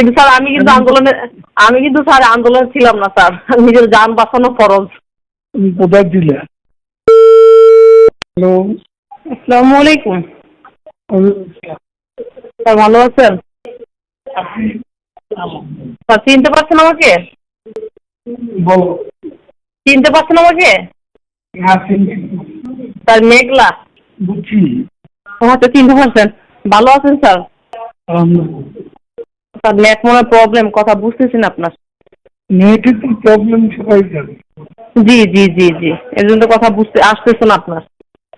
কিন্তু স্যার আমি কিন্তু আন্দোলনে আমি কিন্তু স্যার আন্দোলনে ছিলাম না স্যার। নিজের যান বাঁচানো ফরজ। তুমি কোথায় ছিলে? হ্যালো। আসসালামু আলাইকুম। স্যার ভালো আছেন? স্যার চিনতে পারছেন আমাকে? বলো। চিনতে পারছেন আমাকে? হ্যাঁ স্যার মেঘলা। বুঝছি। ও আচ্ছা চিনতে পারছেন। ভালো আছেন স্যার? স্যার নেট মনে প্রবলেম কথা বুঝতেছি না আপনার? নেটের তো প্রবলেম সবাই জানে। জি জি জি জি। এর জন্য তো কথা বুঝতে আসতেছে না আপনার।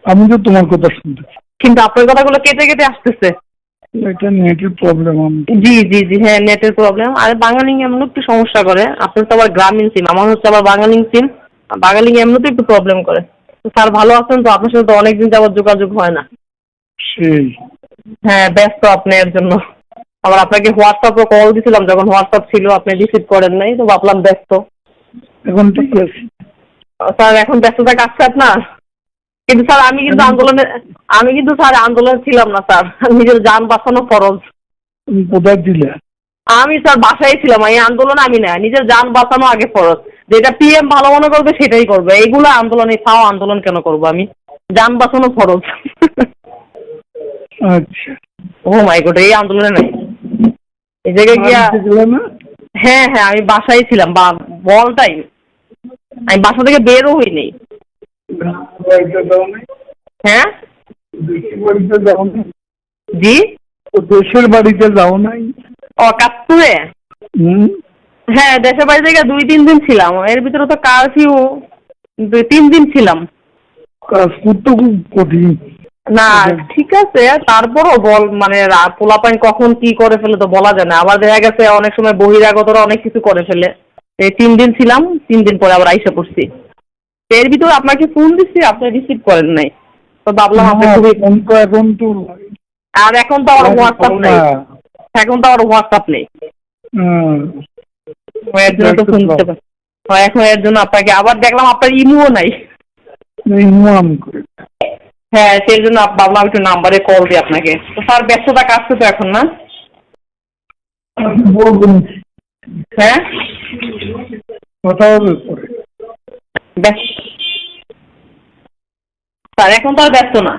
আমি তো তোমার কথা শুনতেছি। কিন্তু আপনার কথাগুলো কেটে কেটে আসতেছে। এটা নেটের প্রবলেম জি জি জি হ্যাঁ নেটের প্রবলেম আর বাঙালি এমন একটু সমস্যা করে। আপনার তো আবার গ্রামীণ সিম আমার হচ্ছে আবার বাঙালি সিম বাঙালি এমনিতে একটু প্রবলেম করে। তো স্যার ভালো আছেন তো? আপনার সাথে তো অনেকদিন যাবত যোগাযোগ হয় না। সেই। হ্যাঁ ব্যস্ত আপনি এর জন্য। আবার আপনাকে হোয়াটসঅ্যাপে কল দিছিলাম যখন হোয়াটসঅ্যাপ ছিল আপনি রিসিভ করেন নাই তো ভাবলাম ব্যস্ত। এখন ঠিক আছে। স্যার এখন ব্যস্ততা কাটছে আপনার কিন্তু স্যার আমি কিন্তু আন্দোলনে আমি কিন্তু স্যার আন্দোলনে ছিলাম না স্যার। নিজের যান বাঁচানো ফরজ। তুমি কোথায় ছিলে? আমি স্যার বাসায় ছিলাম এই আন্দোলন আমি না নিজের যান বাঁচানো আগে ফরজ। যেটা পিএম ভালো মনে করবে সেটাই করবে। এইগুলো আন্দোলন এই ফাও আন্দোলন কেন করব আমি? যান বাঁচানো ফরজ। আচ্ছা। ও মাই গড এই আন্দোলনে নাই। এই জায়গায় গিয়া হ্যাঁ হ্যাঁ আমি বাসায় ছিলাম বা বলটাই। আমি বাসা থেকে বেরও হইনি। নাই হ্যাঁ? জি? দেশের বাড়িতে যাও নাই? ও কাপ্তুরে হ্যাঁ দেশের বাড়ি থেকে দুই তিন দিন ছিলাম। এর ভিতরে তো কারফিউ দুই তিন দিন ছিলাম। কাজ করতে খুব কঠিন। না ঠিক আছে তারপরও বল মানে পোলাপাইন কখন কি করে ফেলে তো বলা যায় না। আবার দেখা গেছে অনেক সময় বহিরাগতরা অনেক কিছু করে ফেলে। এই তিন দিন ছিলাম তিন দিন পরে আবার আইসা পড়ছি। এর ভিতরে আপনাকে ফোন দিচ্ছি আপনি রিসিভ করেন নাই। তো ভাবলাম আপনি খুবই ফোন তো এখন তো আর এখন তো আমার হোয়াটসঅ্যাপ নেই। এখন তো আমার হোয়াটসঅ্যাপ নেই। এর জন্য তো ফোন দিতে পারি হ্যাঁ, এখন এর জন্য আপনাকে আবার দেখলাম আপনার ইমুও নাই। এই ইমাম করে। হ্যাঁ সেই জন্য ভাবলাম একটু নাম্বারে কল দিই আপনাকে। তো স্যার ব্যস্ততা কাটছে তো এখন না। হ্যাঁ? কথা স্যার এখন তো আর ব্যস্ত না।